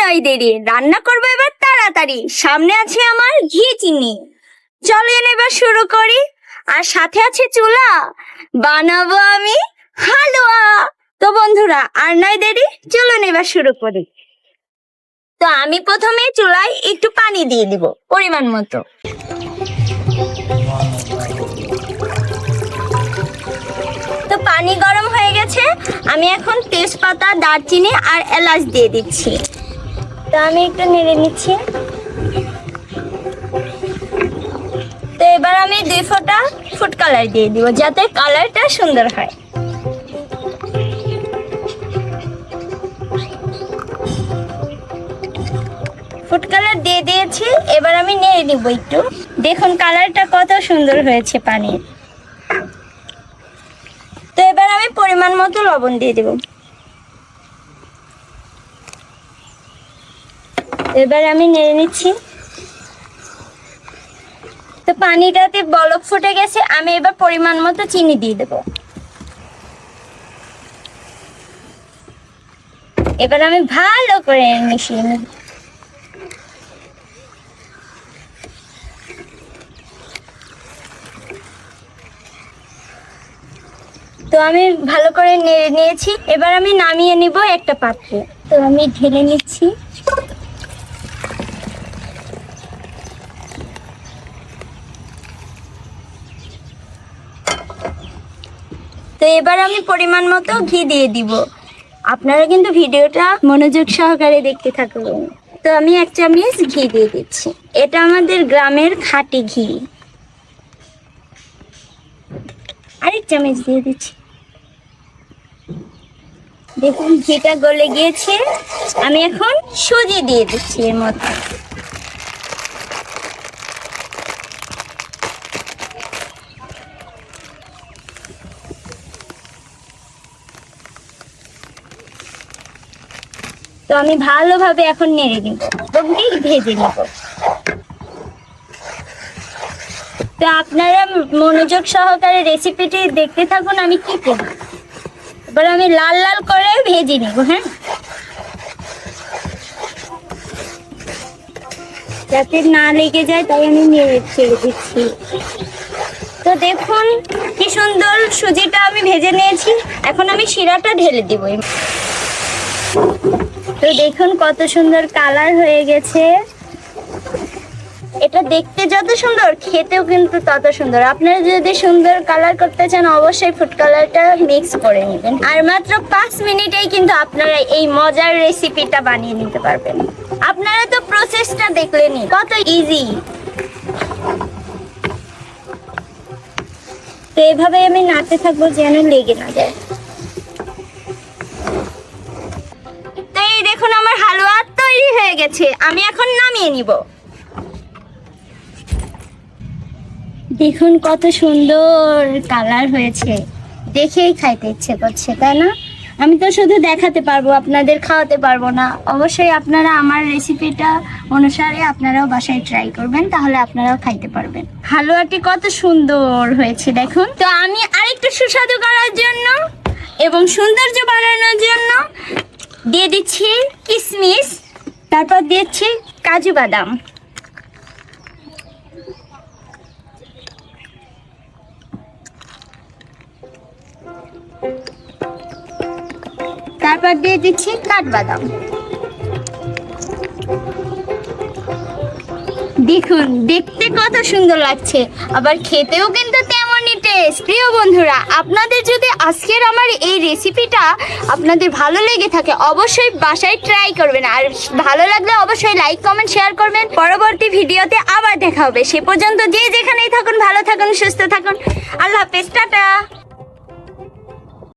নয় দেরি। রান্না করব এবার তাড়াতাড়ি। সামনে আছে আমার ঘি চিনি। চলেন এবার শুরু করি। আর সাথে আছে চুলা। বানাবো আমি হালুয়া। তো বন্ধুরা, আর নয় দেরি, চলুন এবার শুরু করি। তো আমি প্রথমে চুলায় একটু পানি দিয়ে দিব, পরিমাণ মতো। তো পানি গরম হয়ে গেছে। আমি এখন তেজপাতা, দারচিনি আর এলাচ দিয়ে দিচ্ছি। তো আমি একটু নেড়ে নিচ্ছি। তো এবার আমি দুই ফোঁটা ফুড কালার দিয়ে দিব, যাতে কালারটা সুন্দর হয়। ফুড কালার দিয়ে দিয়েছি, এবার আমি নেড়ে নিব একটু। দেখুন কালারটা কত সুন্দর হয়েছে পানির। তো এবার আমি পরিমাণ মতো লবণ দিয়ে দেব। এবার আমি নেড়ে নিচ্ছি। তো পানিটাতে বলক ফুটে গেছে, আমি এবার পরিমাণ মতো চিনি দিয়ে দেব। এবার আমি ভালো করে মিশিয়ে নেব। তো আমি ভালো করে নিয়েছি, এবার আমি নামিয়ে নিব একটা পাত্রে। তো আমি ঢেলে নিচ্ছি। তো এবার আমি পরিমাণ মতো ঘি দিয়ে দিব। আপনারা কিন্তু ভিডিওটা মনোযোগ সহকারে দেখতে থাকবেন তো আমি এক চামচ ঘি দিয়ে দিচ্ছি। এটা আমাদের গ্রামের খাঁটি ঘি। আরেক চামচ দিয়ে দিচ্ছি। দেখুন, ঘিটা গলে গিয়েছে। আমি এখন সুজি দিয়ে দিচ্ছি এর মধ্যে। তো আমি ভালোভাবে এখন নেড়ে নিব এবং ভেজে নিব। তো আপনারা মনোযোগ সহকারে রেসিপিটি দেখতে থাকুন, আমি কি করি এবার আমি লাল লাল করে ভেজে নিব হ্যাঁ? যাতে না লেগে যায়, তাই আমি নেড়ে ছেড়ে দিচ্ছি। তো দেখুন, কি সুন্দর সুজিটা আমি ভেজে নিয়েছি। এখন আমি শিরাটা ঢেলে দিব। তো দেখুন কত সুন্দর কালার হয়ে গেছে। এটা দেখতে যত সুন্দর, খেতেও কিন্তু তত সুন্দর। আপনারা যদি সুন্দর কালার করতে চান, অবশ্যই ফুড কালারটা মিক্স করে নেবেন। আর মাত্র পাঁচ মিনিটেই কিন্তু আপনারা এই মজার রেসিপিটা বানিয়ে নিতে পারবেন। আপনারা তো প্রসেসটা দেখলেনই, কত ইজি তো এভাবে আমি নাড়তে থাকব যেন লেগে না যায়। হয়ে গেছে, আমি এখন নামিয়ে নিব। দেখুন কত সুন্দর কালার হয়েছে। দেখেই খাইতে ইচ্ছে করছে, তাই না? আমি তো শুধু দেখাতে পারব, আপনাদের খাওয়াতে পারব না। অবশ্যই আপনারা আমার রেসিপিটা অনুসারে আপনারাও বাসায় ট্রাই করবেন, তাহলে আপনারাও খাইতে পারবেন। হালুয়াটি কত সুন্দর হয়েছে, দেখুন। তো আমি আরেকটু সুস্বাদু করার জন্য এবং সৌন্দর্য বাড়ানোর জন্য দিয়ে দিচ্ছি কিশমিশ তারপর দিচ্ছি কাজু বাদাম। তারপর দিয়ে দিচ্ছি কাঠবাদাম। দেখুন, দেখতে কত সুন্দর লাগছে, আবার খেতেও কিন্তু টেস্ট প্রিয় বন্ধুরা, আপনাদের যদি আজকের আমার এই রেসিপিটা আপনাদের ভালো লেগে থাকে, অবশ্যই বাসায় ট্রাই করবেন। আর ভালো লাগলে অবশ্যই লাইক কমেন্ট শেয়ার করবেন। পরবর্তী ভিডিওতে আবার দেখা হবে। সে পর্যন্ত যে যেখানেই থাকুন, ভালো থাকুন, সুস্থ থাকুন। আল্লাহ হাফেজ, টাটা।